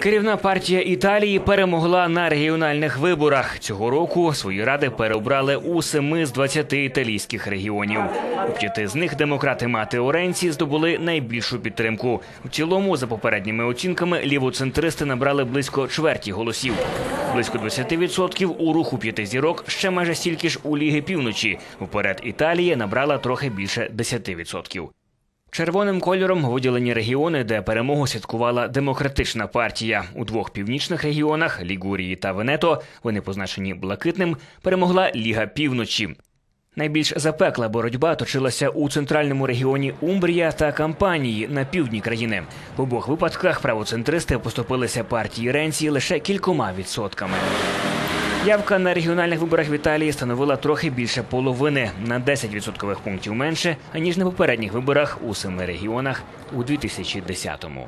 Керівна партія Італії перемогла на регіональних виборах. Цього року свої ради переобрали у семи з 20 італійських регіонів. У п'яти з них демократи Матео Ренці здобули найбільшу підтримку. У цілому, за попередніми оцінками, лівоцентристи набрали близько чверті голосів. Близько 20% у руху п'яти зірок, ще майже стільки ж у Ліги Півночі. Уперед Італія набрала трохи більше 10%. Червоним кольором виділені регіони, де перемогу святкувала демократична партія. У двох північних регіонах Лігурії та Венето, вони позначені блакитним, перемогла Ліга Півночі. Найбільш запекла боротьба точилася у центральному регіоні Умбрія та Кампанії на півдні країни. В обох випадках правоцентристи поступилися партії Ренці лише кількома відсотками. Явка на регіональних виборах в Італії становила трохи більше половини на 10 відсоткових пунктів менше аніж на попередніх виборах у семи регіонах у 2010-му.